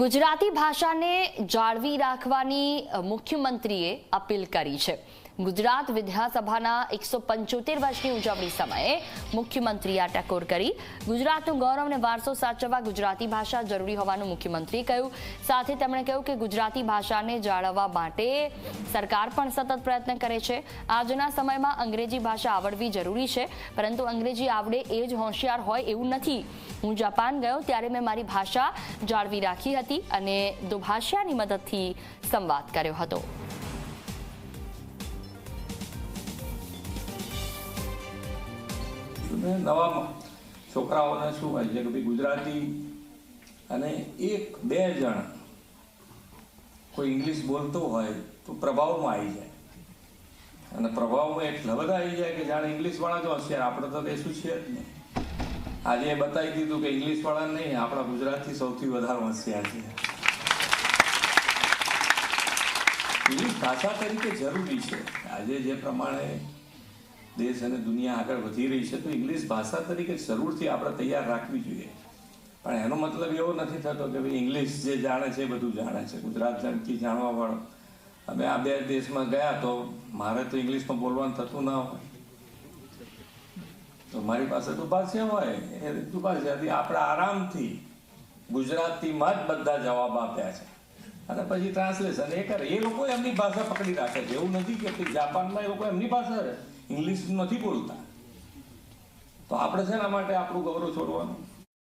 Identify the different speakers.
Speaker 1: ગુજરાતી ભાષાને જાળવી રાખવાની મુખ્યમંત્રીએ અપીલ કરી છે. ગુજરાત વિધાનસભાના એકસો પંચોતેર વર્ષની ઉજવણી સમયે મુખ્યમંત્રીએ આ ટકોર કરી. ગુજરાતનું ગૌરવ અને વારસો સાચવવા ગુજરાતી ભાષા જરૂરી હોવાનું મુખ્યમંત્રીએ કહ્યું. સાથે તેમણે કહ્યું કે ગુજરાતી ભાષાને જાળવવા માટે સરકાર પણ સતત પ્રયત્ન કરે છે. આજના સમયમાં અંગ્રેજી ભાષા આવડવી જરૂરી છે, પરંતુ અંગ્રેજી આવડે એ જ હોશિયાર હોય એવું નથી. હું જાપાન ગયો ત્યારે મેં મારી ભાષા જાળવી રાખી હતી અને દુભાષાની મદદથી સંવાદ કર્યો હતો.
Speaker 2: અને નવા છોકરાઓને શું હોય? છે કે ભાઈ ગુજરાતી અને એક બે જણ કોઈ ઇંગ્લિશ બોલતો હોય તો પ્રભાવમાં આવી જાય. અને પ્રભાવમાં એટલા બધા આવી જાય કે જાણે ઇંગ્લિશવાળા જ હોશિયાર આપણે તો કશું છે જ નહીં. આજે એ બતાવી દીધું કે ઇંગ્લિશવાળા નહીં, આપણા ગુજરાતી સૌથી વધારે હોશિયાર છે. ઇંગ્લિશ ભાષા તરીકે જરૂરી છે. આજે જે પ્રમાણે દેશ અને દુનિયા આગળ વધી રહી છે, તો ઇંગ્લિશ ભાષા તરીકે જરૂરથી આપણે તૈયાર રાખવી જોઈએ. પણ એનો મતલબ એવો નથી થતો કે ભાઈ ઇંગ્લિશ જે જાણે છે એ બધું જાણે છે, ગુજરાત જણથી જાણવાવાળો. અમે આ બે દેશમાં ગયા તો મારે તો ઇંગ્લિશમાં બોલવાનું થતું ના હોય. તો મારી પાસે દુભાષા હોય, એ દુભાષાથી આપણે આરામથી ગુજરાતીમાં જ બધા જવાબ આપ્યા છે. અને પછી ટ્રાન્સલેશન એ કરે એ લોકો એમની ભાષા પકડી રાખે છે. એવું નથી કે જાપાનમાં એ લોકો એમની ભાષા ઇંગ્લિશ નથી બોલતા. તો આપણે શેના માટે આપણું ગૌરવ છોડવાનું?